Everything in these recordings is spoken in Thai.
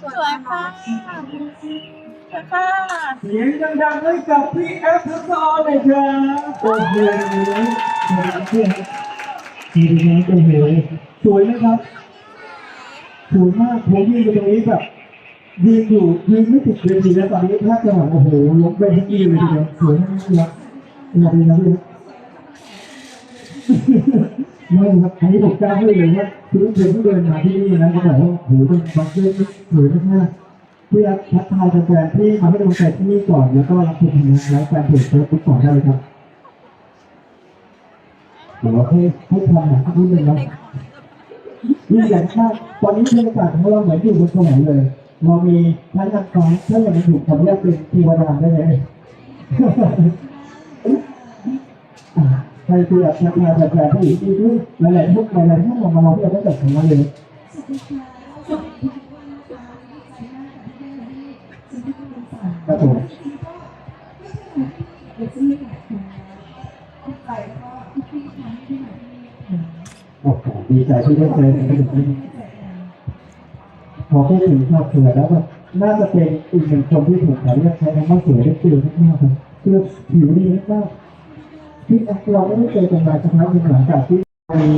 สวยค่ะสวยค่ะเสียงดังๆให้กับพี่แอฟทัศออนเลยครับโอ้โหดีนะโอ้โหสวยนะครับสวยมากผมยืนอยู่ตรงนี้แบบยืนอยู่ยืนไม่ติดเวทีแล้วตอนนี้ถ้าจะแบบโอ้โหล้มไปทั้งยืนเลยทีเดียวสวยมากครับอยากดีนะพี่ ไม่ครับอันนี้ผมกล้าพูดเลยว่าคือเพื่อนที่เดินมาที่นี่นะเขาบอกว่าโอ้โหเป็นบัคเกอร์ที่สวยมากๆเพื่อทักทายแฟนๆที่มาให้กำลังใจที่นี่ก่อนแล้วก็รับชมงานไลฟ์แฟนเพจเฟซบุ๊กก่อนได้เลยครับเดี๋ยวให้ให้ทำหนังสักนิดนึงนะนี่ใหญ่มากตอนนี้บรรยากาศของเราเหมือนอยู่บนสวรรค์เลยเรามีทั้งนางฟ้าถ้าอย่างนี้ถูกขออนุญาตเป็นเทวดาได้ไหมอ่า ใครคือแบบทักทาแฟนๆที่อยู่ที่ด้วยหลายๆทุกหลายๆท่านมารอที่เราได้จัดของเราเลยครับผมโอ้โหดีใจที่ได้เจอกันอีกทีพอพูดถึงครอบครัวแล้วแบบน่าจะเป็นอีกหนึ่งคนที่ถูกขอเรียกใช้คำว่าสวยได้เจอมากๆเลยคือผิวดีมากๆ ที่เราไม่ได้เจอกันมาสักพักหนึ่งหลังจากที่มี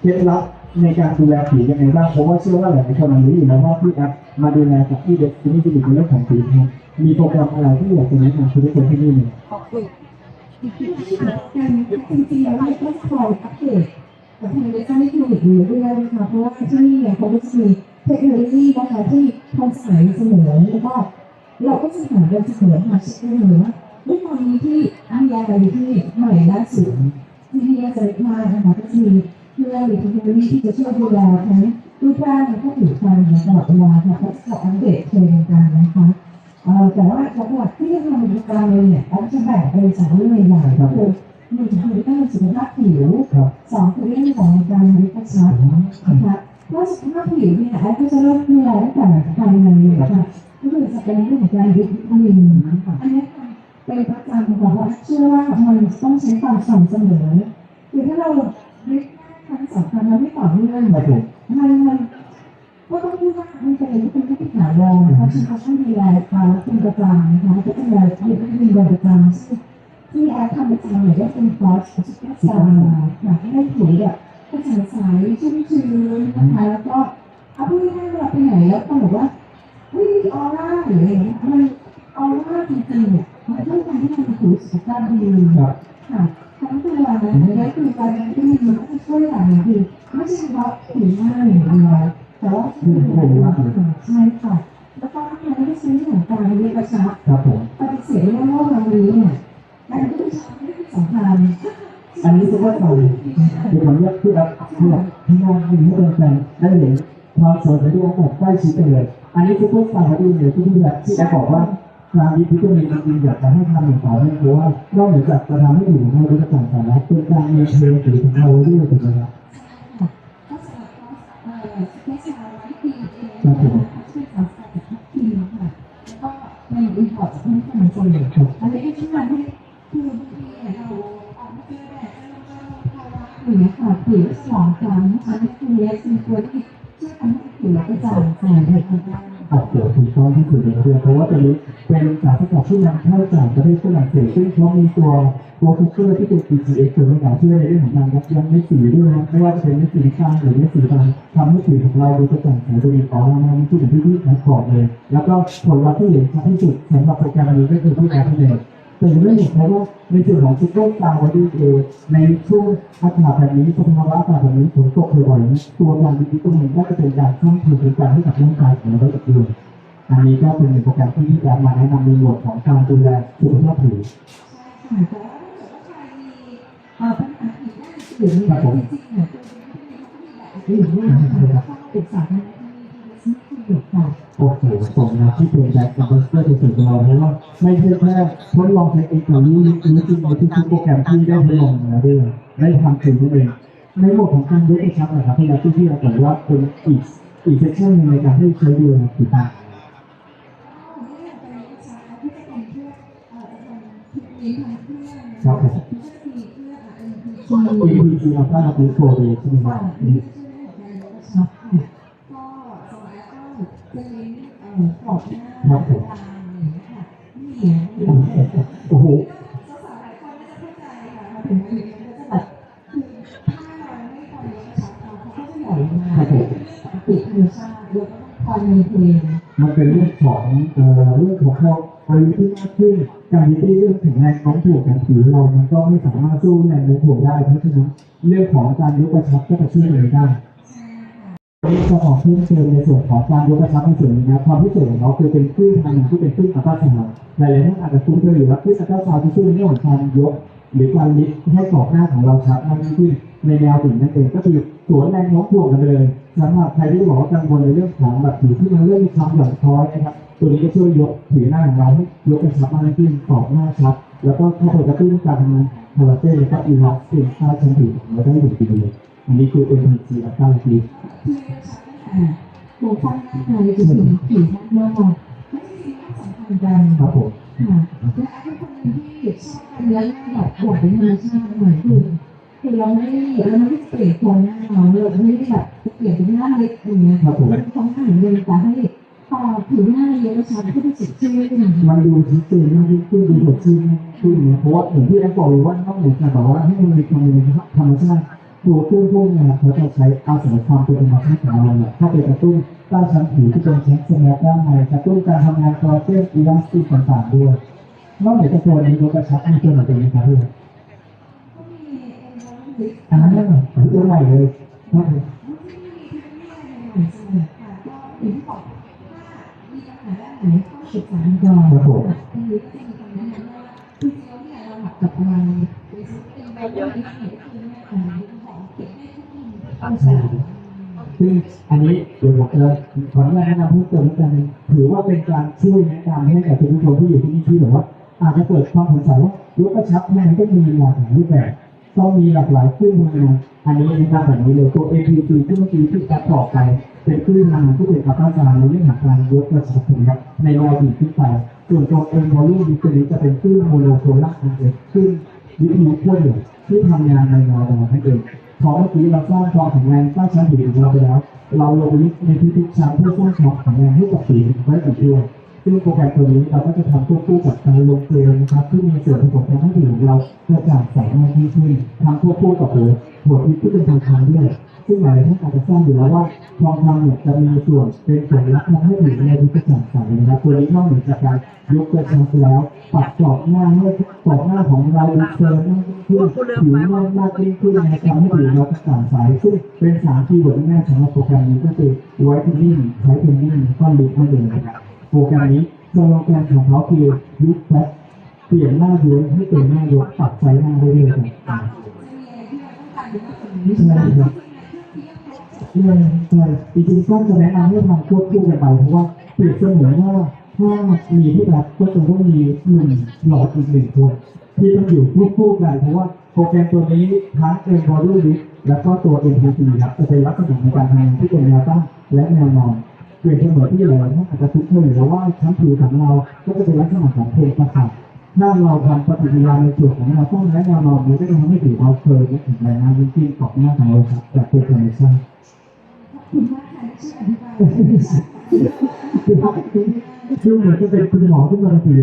เคล็ดลับในการดูแลผิวยังไงบ้างเพราะว่าเชื่อว่าหลายคนรู้อยู่แล้วว่าพี่แอฟมาดูแลกับพี่เด็กที่นี่จะเป็นเรื่องของผิวนะครับมีโปรแกรมอะไรที่อยากจะแนะนำคุณทุกคนที่นี่ไหมการจริงๆแล้วเราต้องคอยอัปเดตกับทางเว็บไซต์ที่อยู่เรื่อยนะคะเพราะว่าที่นี่เนี่ยเขาก็จะมีเทคโนโลยีนะคะที่ทันสมัยเสมอแล้วก็เราก็จะหากันเสมอค่ะเสมอว่า ด้วยความที่อันยาอะไรที่หม่วยล่าสุดที่นี่จะมากนะคะก็จะมีเครื่องหรือเทคโนโลยีที่จะช่วยดูแลทั้งรูปร่างแล้วก็ผิวพรรณตลอดเวลาค่ะก็จะอัปเดตเทรนด์กันนะคะเอ่อแต่ว่าหลักๆที่ทำกิจกรรมเลยเนี่ยเราจะแบ่งเป็นสามเรื่องใหญ่ก็คือหนึ่งคือเรื่องสุขภาพผิวสองคือเรื่องของการบริการชัดนะคะเพราะสุขภาพผิวเนี่ยแอปก็จะเริ่มดูแลตั้งแต่ภายในเลยนะคะก็คือจะเป็นเรื่องของการดิบวิตามินอันนี้ เป็นประอาจำค่ะเพราเชื่อว่ามันต้องใช้ความสม่ำเสมอคือถ้าเราดิบครั้งสองครั้งแล้วไม่ต่อเนื่องครับผมมันมันก็ต้องพูดว่ามันเป็นเป็นที่ถาวรเพราะฉะนั้นเขาต้องดูแลเขาเป็นประจำนะคะก็ต้องดูแลเขาเป็นที่ดูแลประจำที่แอร์ทำประจำเนี่ยก็เป็นคอร์สสุขภาพสาอยากให้ผิวแบบกระจ่างใสชุ่มชื้นนะคะแล้วก็เอาพูดง่ายๆเวลาไปไหนแล้วต้องบอกว่าเฮ้ยมีออร่าหรืออะไรเงี้ยมันออร่าจริงๆเนี่ยมันต้องการให้มันผิว สุขภาพดีครับค่ะทั้งตัวนะและคือการที่มันก็จะช่วยอย่างหนึ่งคือไม่ใช่เฉพาะผิวหน้าอย่างเดียวแต่ว่าผิวหน้าใช่ค่ะแล้วก็ถ้าเราไม่ได้ใช้เรื่องของการเรียกระชับครับผมปฏิเสธไม่ได้ว่าวันนี้เนี่ยการที่กระชับไม่ได้สำคัญอันนี้คือว่าเราเดี๋ยวผมเรียกพี่แอฟเพื่อที่น้องให้ให้แฟนได้เห็นความสวยของพี่แอฟแบบใกล้ชิดกันเลย อันนี้คือพวกสาวดีเลยที่พี่แอฟที่แอบอกว่า การมีวิตามินจริงๆอยากจะให้ทำอย่างต่อเนื่องเพราะว่านอกเหนือจากจะทำให้ผิวของเราดูกระจ่างใสแล้วเป็นการมีเทรนผิวของเราด้วยถูกไหมครับก็สำหรับเอ่อแค่ชาวไร้ครีมเองครับผมช่วยสารสกัดจากครีมค่ะแล้วก็ในรีพอร์ตให้ทางคนอันนี้ก็ช่วยให้คือบางทีเนี่ยเราออกมาเจอแดดแล้วก็ภาวะอย่า องที่สุดเลยคือเพราะว่าตัวนี้เป็นสารสกัดที่นำเข้าจากประเทศฝรั่งเศสซึ่งเขามีตัวตัวฟิกเกอร์ที่เป็น PGX ตัวนี้ช่วยในเรื่องของการยับยั้งเม็ดสีด้วยนะไม่ว่าจะเป็นเม็ดสีฟ้างหรือเม็ดสีดำทำให้ผิวของเราดูกระจ่างใสดูดีของเราม่ที่ถึงที่ที่แอปบอกเลย แล้วก็ผลลัพธ์ที่เห็นชัดที่สุดสำหรับโปรแกรมนี้ก็คือที่แอปเลยแต่ยังไม่เห็นเพราะว่าในส่วนของซุปเปอร์ตาร์วันดีเอในช่วงอากาศแบบนี้สภาวะอากาศแบบนี้ฝนตกบ่อยๆตัวการวิตามินก็จะเป็นการสร้างภูมิคุ้มกันให้กับร่างกายของเราได้อีกด้วย อันนี้ก็เป็นหนึ่งโปรแกรมที่พี่แอมมาแนะนำในหมวดของการดูแลสุขภาพผิวค่ะแต่ว่าถ้าเกิดว่าใครมีเอ่อปัญหาผิวหน้าอื่นเนี่ยครับผมจริงๆเนี่ยตัวนี้มันก็มีหลายผิวหน้าค่ะแล้วก็ปรึกษาทางที่มีที่มีค่ะโอ้โหสมนะที่เป็นแบ็คแอมบาสเตอร์ที่สุดของเราเพราะว่าไม่ใช่แค่ทดลองใช้เองแต่รู้รู้จริงในทุกๆโปรแกรมที่ได้ทดลองมาด้วยได้ทำถึงตัวเองในหมวดของการยกกระชับนะครับที่เราที่ที่เราบอกว่าเป็นอีกอีกเซสชั่นหนึงในการที่ใช้ดูแลผิวหน้า ครับผม EPG อัลตร้าบูโฟเดย์ใช่ไหมครับชับค่ะก็สมัยก็จะเน้เออกรอบหน้าตรงกลางอะไรอย่างเงี้ยค่ะเหนียวเหนียวโอ้โหสาวหลายคนไม่จะเข้าใจค่ะถึงมันก็จะแบบผ้าเราไม่คอยกระชับเขาเขาจะใหญ่มาติดธรรมชาติแล้วก็ต้องคอยมีเพลงมันเป็นเรื่องของเอ่อเรื่องของพ ออายุที่มากขึ้นการที่เรื่องถึงแรงโน้มถ่วงของผิวเรามันก็ไม่สามารถสู้แรงโน้มถ่วงได้เพราะฉะนั้นเรื่องของการยกกระชับก็จะช่วยเลยได้วันนี้จะขอเพิ่มเติมในส่วนของการยกกระชับในส่วนนี้นะความพิเศษของเราคือเป็นคลื่นทางงานที่เป็นคลื่นอัลตราซาวหลายๆท่านอาจจะคุ้นเคยอยู่ว่าคลื่นอัลตราซาวด์จะช่วยในเรื่องของการยก หรือการลิฟต์ให้กรอบหน้าของเราชัดมากขึ้นในแนวดิ่งนั่นเองก็คือสวนแรงโน้มถ่วงกันไปเลยสำหรับใครที่บอกว่ากังวลในเรื่องของแบบผิวที่มันเริ่มมีความหย่อนคล้อยนะครับ ตัวนี้ก็ช่วยยกผิวหน้าของเราให้ยกกระชับมากยิ่งขึ้นกรอบหน้าชัด แล้วก็เข้าไปกระตุ้นการทำงานของคอลลาเจนและก็อีล็อกซินค่าชั้นผิวของเราได้อย่างดีเลยอันนี้คือ MPC อัลตราลิฟที่กระชับตั้งแต่โครงสร้างหน้าในจนถึงผิวด้านนอกไม่ได้มีความสัมพันธ์กันครับผมค่ะและแอปเป็นคนหนึ่งที่ชอบการเนื้อหน้าแบบหวานธรรมชาติหน่อยคือคือเราไม่ได้เราไม่ได้เปลี่ยนโครงหน้าเราเราไม่ได้แบบเปลี่ยนเป็นหน้าเล็กอย่างเงี้ยครับผมเป็นโครงหน้าเหมือนเดิมแต่ให้ พอผิวหน้าเยอะแล้วชัดก็จะสดชื่นขึ้นมามันดูชัดเจนมากยิ่งขึ้นดูสดชื่นมากขึ้นเนี่ยเพราะว่าอย่างที่แอปบอกเลยว่านอกเหนือจากแบบว่าให้มันมีความเป็นธรรมชาติตัวเครื่องพวกเนี้เขาจะใช้อาศัยความเป็นธรรมชาติของเราเนี่ยเข้าไปกระตุ้นใต้ชั้นผิวที่เป็นชั้นสแมกด้านในกระตุ้นการทำงานคอลลาเจนอีลาสติกต่างๆด้วยนอกเหนือจากตัวนี้ยกกระชับมีตัวไหนเป็นไหมครับพี่ก็มีเอ็นโรลิสอ่าตัวใหม่เลยครับผมที่มีเทคโนโลยีาด้านไหนก็ปรึกษาก่อนครับผมอันนี้ก็จะมีคำแนะนำว่าเนี่ยเราหลับกับอะไรโดยเฉพาเป็นแบบว่าที่เนี่ยก็คือของของเก็บให้ทุกคนเอาใส่ซึ่งอันนี้เดี๋ยวผมจะขออนุญาตแนะนำเพิ่มเติมแล้วกันถือว่าเป็นการช่วยแนะนำให้กับทุกผู้ชมที่อยู่ที่นี่ที่แบบว่าอาจจะเกิดความสงสัยว่ายกกระชับแม่ก็มีหลากหลายรูปแบบต้องมีหลากหลายคลื่นทำงานอันนี้นะครับแบบนี้เลยตัว APG ที่เมื่อกี้ที่แอปบอกไป เป็นคลื่นทำงานที่เป็นอัลตราซาวด์ในเรื่องของการยกกระชับนะครับในแนวดิ่งขึ้นไปส่วนตัว M volume ดิสนี้จะเป็นคลื่นโมโนโพล่าร์นะครับคลื่นวิทยุขั้วเดียวที่ทำงานในแนวดิ่งนั่นเองพอเมื่อกี้เราสร้างความแข็งแรงสร้างชั้นผิวของเราไปแล้ว เราลงลึกในทุกๆชั้นเพื่อสร้างความแข็งแรงให้กับผิวไว้อีกด้วยซึ่งโปรแกรมตัวนี้เราก็จะทำควบคู่กับการลงเกลือนะครับที่มีส่วนผสมทำให้ผิวของเรากระจ่างใสมากยิ่งขึ้นทำควบคู่กับตัวหัวทิพย์ที่เป็นทองคำด้วย ซึ่งหลายท่านอาจจะทราบอยู่แล้วว่าทองคำเนี่ยจะมีส่วนเป็นส่วนรับทำให้ผิวเราดูกระจ่างใสนะครับตัวนี้นอกเหนือจากการยกกระชับแล้วปรับกรอบหน้าให้กรอบหน้าของเราดูเฟิร์มมากยิ่งขึ้นผิวมากยิ่งขึ้นนะครับทำให้ผิวเรากระจ่างใสซึ่งเป็นสามคีย์เวิร์ดแน่ๆสำหรับโปรแกรมนี้ก็คือ whitening tightening ก็ลิฟนั่นเองนะครับโปรแกรมนี้สโลแกนของเขาคือยุคแพทเปลี่ยนหน้าย้วยให้เป็นหน้ายกปรับไซส์หน้าได้เลยครับจะมีอะไรที่เราต้องการมากกว่านี้ใช่ไหมคะ ใช่ใช่จริงๆก็จะแนะนำให้ทำควบคู่กันไปเพราะว่าเปรียบเสมือนว่าถ้ามีผู้รับก็จะต้องมีหนึ่งหลอดอีกหนึ่งคนที่ต้องอยู่ควบคู่กันเพราะว่าโปรแกรมตัวนี้ทั้งเอ็นบอลลูนแล้วก็ตัว MPC ครับจะเป็นลักษณะในการทำงานที่เป็นแนวตั้งและแนวนอนเปรียบเสมือนที่หลายๆท่านอาจจะคุ้นเคยอยู่แล้วว่าชั้นผิวของเราก็จะเป็นลักษณะของเพลงประสาทถ้าเราทำปฏิกิริยาในส่วนของแนวตั้งและแนวนอนมันก็จะทำให้ผิวเราเคยและแข็งแรงมากยิ่งขึ้นกรอหน้าของเราครับจากตัวธรรมชาติ ช่วยอธิบายคือเขานคือเหมือนจะเป็นคุณหมอขึ้นมาทันที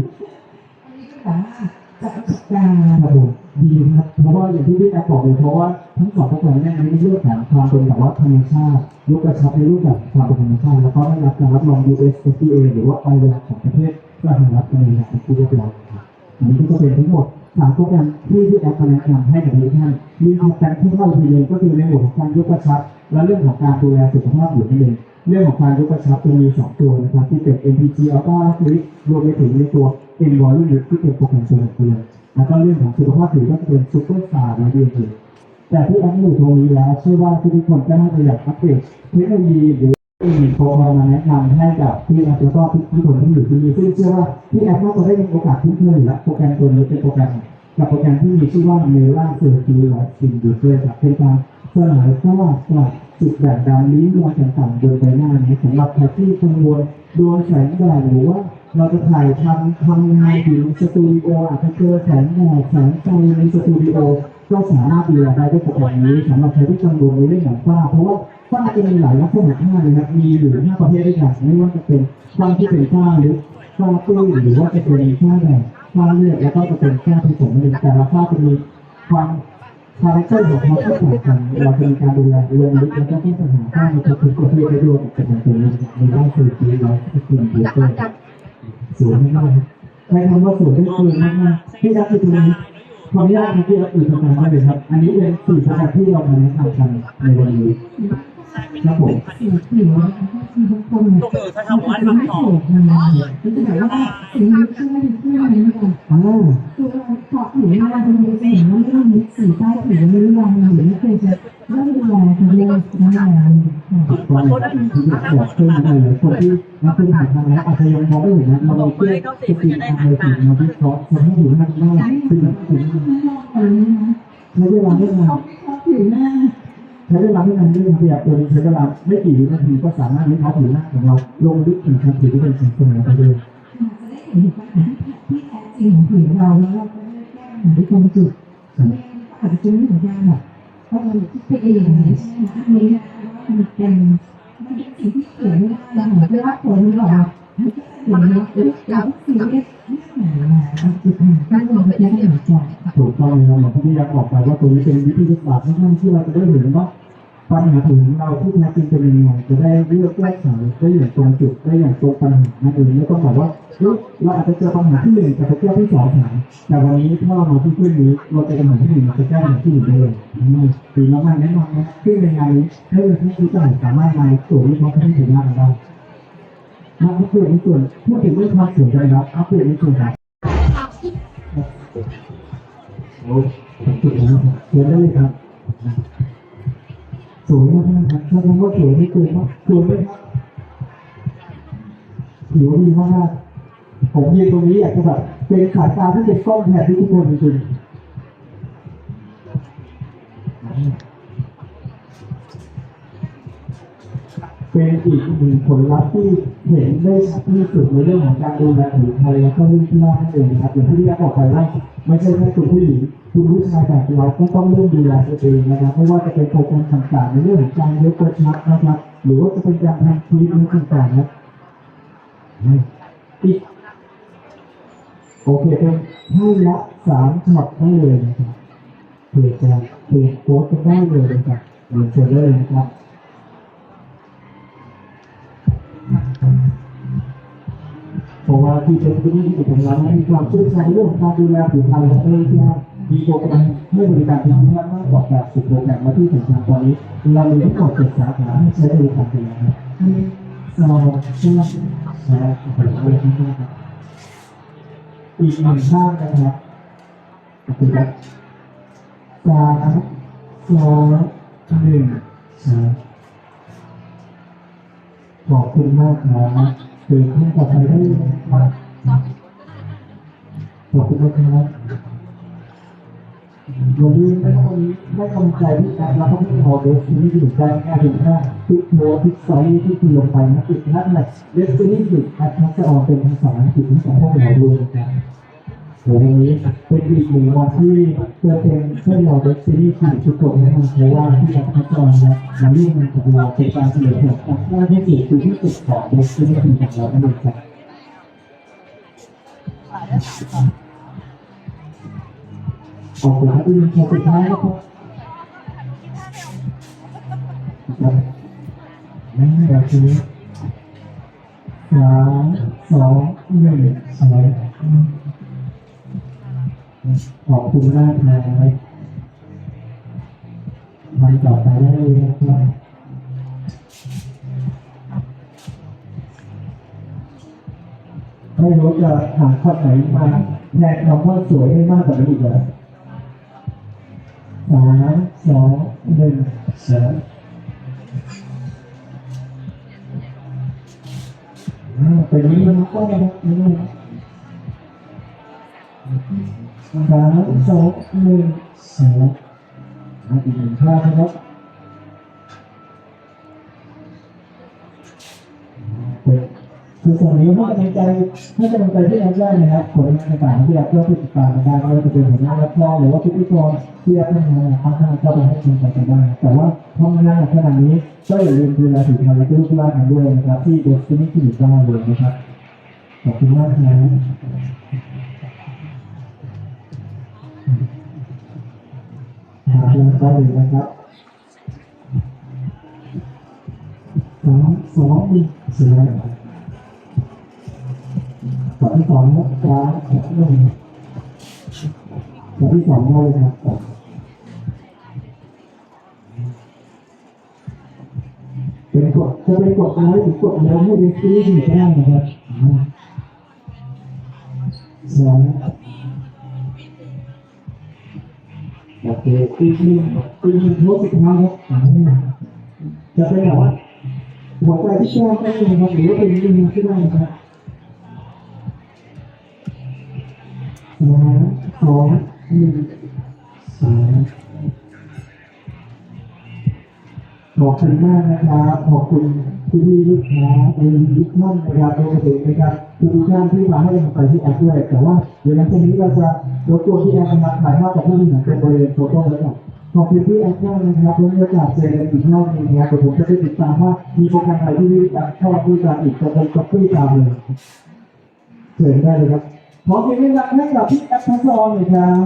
อันนี้ก็แบบว่าจากประสบการณ์ครับผมดีครับเพราะว่าอย่างที่พี่แอฟบอกเลยเพราะว่าทั้งสองตัวเนี่ยในเรื่องของความเป็นแบบว่าธรรมชาติยกกระชับในรูปแบบความเป็นธรรมชาติแล้วก็ได้รับการรับรอง US FDA หรือว่าไอเวลของประเทศสหรัฐอเมริกาเป็นที่เรียบร้อยครับอันนี้ก็จะเป็นทั้งหมด สามโปรแกรมที่พี่แอฟมาแนะนำให้กับทุกท่านมีโปรแกรมที่เข้าทีเดียวก็คือในหมวดของการยกกระชับ และเรื่องของการดูแลสุขภาพอยู่นั่นเองเรื่องของการยกกระชับจะมี 2 ตัวนะครับที่เป็น MPG Ultra Lift รวมไปถึงในตัว M Volume Lift ที่เป็นโปรแกรมตัวหลักเลยแล้วก็เรื่องของสุขภาพผิวก็จะเป็น Super Star และ d ดีแต่ที่แอปอยู่ตรงนี้แล้วเชื่อว่าทุกคนก็น่าจะอยากอัปเดตเทคโนโลยีหรือ มีโปรแกรมมาแนะนำให้กับพี่แอปแล้วก็ทุกคนที่อยู่ที่นี่ซึ่งเชื่อว่าพี่แอปน่าจะได้มีโอกาสคุ้นเคยอยู่แล้วโปรแกรมตัวนี้เป็นโปรแกรมกับโปรแกรมที่มีชื่อว่า Mela c e r c u l a r Skin Booster ครับเป็นการสลายซากกลับจุดแดดดำลิ้นรอยต่างๆบนใบหน้านี้สำหรับใครที่กังวลดวงแสงแดดหรือว่าเราจะถ่ายทำทำงานอยู่ในสตูดิโออาจจะเจอแสงแดดแสงไฟในสตูดิโอก็สามารถดูแลได้ด้วยโปรแกรมนี้สำหรับใครที่กังวลในเรื่องของฝ้าเพราะว่า ฝ้าจะมีหลายลักษณะฝ้าเลยครับ มีอยู่ห้าประเภทด้วยกันไม่ว่าจะเป็นฝ้าที่เป็นฝ้าลึกฝ้าตื้หรือว่าจะเป็นฝ้าแบบฝ้าเลือดแล้วก็จะเป็นฝ้าผสมเลยแต่ละฝ้าจะมีความคาแรคเตอร์ของเขาที่ต่างกันเราจะมีการดูแลรวมลึกแล้วก็ที่ปัญหาฝ้าในทุกๆประเภทได้ด้วยกันตัวนี้ในด้านสื่อที่เราที่คุณดูด้วยสวยมากใช้คำว่าสวยได้สวยมากๆที่รักคือตรงนี้ขออนุญาตที่เราอื่นประการได้เลยครับ อันนี้เป็นสี่สกัดที่เรามาแนะนำกันในวันนี้ ครับผมสีผิวนะคะสีบางคนเนี่ยลูกเออถ้าทำว่ามันทำไม่ต่อโผล่มามันจะแบบว่าสีมันขึ้นมาขึ้นมาเลยค่ะอ่าคือเราเกาะผิวหน้าเราจะมีสีว่าไม่ต้องมีสีใต้ผิวไม่รู้ยังหรือไม่เคยจะเริ่มดูแลตัวเองนั่นแหละค่ะถูกต้องเลยครับที่แบบเพิ่มมาเลยคนที่รับเป็นผ่านทางแล้วอาจจะยังมองไม่เห็นนะเรามีเครื่องสกินทางเลยถึงมาวิเคราะห์ทำให้ผิวหน้าได้ซึ่งถึงใช้เวลาไม่นานผิวหน้าใช้เวลาไม่นานด้วยนะพี่อยากตัวนี้ใช้เวลาไม่กี่วินาทีก็สามารถวิเคราะห์ผิวหน้าของเราลงลึกถึงชั้นผิวที่เป็นชั้นเสมอไปเลยจะได้เห็นปัญหาที่แท้จริงของผิวเราแล้วเราก็ได้แก้ปัญหาที่ตรงจุดอาจจะไม่เหมือนกันแบบเพราะเราคิดไปเองอย่างนี้ใช่ไหมคะอันนี้นะมันเป็นมันเป็นสิ่งที่เกิดไม่ได้เราเหมือนกับว่าผลหรอกอย่างนี้เราสิ่งที่ไม่หนามาจุดหนาที่เราไม่ได้หายใจถูกต้องเลยครับหมอที่ยักบอกไปว่าตัวนี้เป็นวิธีศึกษาที่ท่านที่เราจะได้เห็นว่า ปัญหาถึงเราที่แท้จริงเป็นยังไงจะได้เลือกแก้ไขได้อย่างตรงจุดได้อย่างตรงปัญหานั่นเองไม่ต้องบอกว่าเฮ้ยเราอาจจะเจอปัญหาที่หนึ่งแต่ไปแก้ที่สองหายแต่วันนี้ถ้าเรามาที่ขึ้นนี้เราเจอปัญหาที่หนึ่งเราจะแก้ปัญหาที่หนึ่งได้เลยดีมากๆแนะนำนะซึ่งในงานนี้ให้เราที่รู้จักสามารถมาสู่วิเคราะห์ที่ถึงหน้าได้มาอัปเดตในส่วนพูดถึงเรื่องความสวยกันครับอัปเดตในส่วนครับโอ้สุดแล้วครับเชิญได้เลยครับ สวยมากครับถ้าคำว่าสวยไม่เกินว่าสวยไหมครับผิวดีมากผมยืนตรงนี้อยากจะแบบเป็นสายตาที่เป็นกล้องแทนทุกคนจริงเป็นอีกหนึ่งผลลัพธ์ที่เห็นได้ชัดที่สุดในเรื่องของการดูแลผิวไทยแล้วก็เรื่องที่ว่านั่นเองนะครับอย่างที่พี่ยักบอกไปว่าไม่ใช่แค่คุณผู้หญิง คุณผู้ชายแบบเราก็ต้องเริ่มดูแลตัวเองนะครับไม่ว่าจะเป็นโปรแกรมต่างๆในเรื่องของการยกกระชับนะครับ หรือว่าจะเป็นการทำคลิปต่างๆนะอีกโอเคเป็นให้ละสามช็อตได้เลยนะครับเพื่อจะเปลี่ยนโค้ดกันได้เลยนะครับเรียนเชิญได้เลยนะครับเพราะว่าที่เป็นที่นี่ที่ผมรับมีความเชี่ยวชาญเรื่องของการดูแลผิวพรรณและเองที่ มีโปรแกรมให้บริการที่มากมากกว่า80โปรแกรมมาที่สำคัญตอนนี้ เรามีทั้งหมด7สาขาให้ใช้บริการกันแล้วครับเราเชื่อแชร์ขอบคุณที่นี่ครับอีกหนึ่งท่านนะครับขอบคุณครับสามสองหนึ่งครับขอบคุณมากครับเชิญท่านต่อไปได้เลยนะครับขอบคุณนะครับ วันนี้ไม่ต้องให้กำลังใจที่การรับพอเดสตินีถึงใจแค่ถึงแค่ทุกโพสทุกไซต์ที่คุณลงไปนะติดนั่นแหละเดสตินีถึงแอดทักจะออกเป็นภาษาอังกฤษของพวกเราด้วยนะครับเดี๋ยววันนี้เป็นอีกหนึ่งวันที่เพื่อเป็นเพื่อนเราเดสตินีที่ชุดโกะนะครับเพราะว่าที่แอดทักจะออกนะมาเรียกมันกับเราเป็นการเฉลิมฉลองจากหน้าที่สี่คือที่สุดของเดสตินีของเรานั่นเองครับ ออกหลายปีพอสุดท้ายแล้วครับครับนั่นแบบนี้สามสองหนึ่งอะไรขอบคุณมากนะครับมันต่อไปได้เลยนะครับไม่รู้จะหาคำไหนมาแทนคำว่าสวยได้มากกว่านี้อีกเหรอามสองหนึ่งสามอ่าเป็นนี้นะครับก็นะครับนี่สามสองหนึ่งสามอ่าอีกหนึ่งท่านะครับเป็น คือส่วนนี้ให้กำลังใจให้กำลังใจที่แอปได้นะครับผลงานต่างๆที่แอปก็ติดตามกันได้ไม่ว่าจะเป็นผลงานละครหรือว่าทุกๆตอนที่แอปทำงานทำงานก็ไปให้กำลังใจกันได้แต่ว่าทำงานขนาดนี้ก็อย่าลืมดูแลผิวพรรณและรูปร่างกันด้วยนะครับ ที่เดสตินีคลินิกได้เลยนะครับขอบคุณมากครับหาเรื่องได้เลยนะครับสองสองหนึ่งเสียง ขอที่สองนะครับหนึ่งขอที่สองได้เลยครับเป็นกดจะเป็นกดอะไรหรือกดอะไรให้เป็นซีรีส์ก็ได้นะครับสองโอเคตีหนึ่งตีหนึ่งทบสุดท้าครับจะเป็นแบบว่าหัวใจที่แก้มได้เลยครับหรือว่าเป็นมือที่ได้ครับ สองสามขอบคุณมากนะครับขอบคุณพี่พี่ลูกค้าในทุกท่านนะครับรวมไปถึงนะครับทุกท่านที่มาให้กำลังใจที่แอปด้วยแต่ว่าเดี๋ยวหลังจากนี้เราจะรบกวนที่แอปนะครับถ่ายภาพกับผู้บริหารเป็นบริเวณโฟโต้แล้วกันขอบคุณที่แอปมากนะครับแล้วมีโอกาสเจอกันอีกรอบนึงนะครับผมจะไปติดตามว่ามีโปรแกรมอะไรที่พี่ชอบด้วยกันอีกจะผมจะคุยตามเลยเชิญได้เลยครับ ขอเสียงดังให้กับพี่แอปทัศออนเลยครับ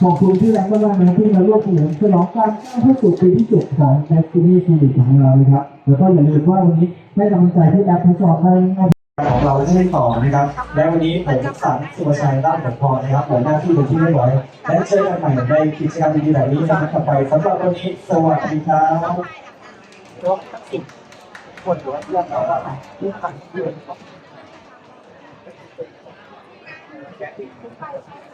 ขอบคุณที่แรงมากๆนะที่มาร่วมเฉลิมฉลองการก้าวเข้าสู่ปีที่เจ็ดของ Destiny Clinic ของเราเลยครับแล้วก็อย่าลืมว่าวันนี้ให้กำลังใจที่แอปทัศออนได้ง่ายของเราได้ต่อนะครับ และวันนี้ผมสันสุวชัยราชผลพรนะครับหัวหน้าที่เป็นที่เรียบร้อย และเจอกันใหม่ในกิจกรรมดีๆแบบนี้นะครับต่อไปสำหรับวันนี้สวัสดีครับคนหัวเรื่องเราที่ขัน เพื่อ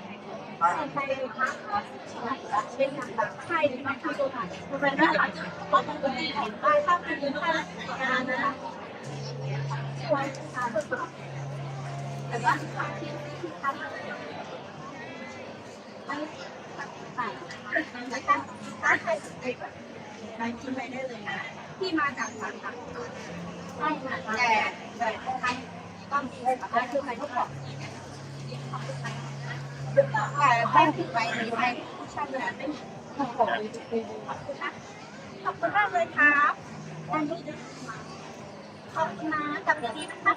ที่มาจากสารต่างใช่ค่ะแต่แต่ใครต้องมีอะไรคือใครก็บอก ขอบคุณนขอบคุณมากเลยครับอันนี้ขอบคุณนะกับดีนะครับ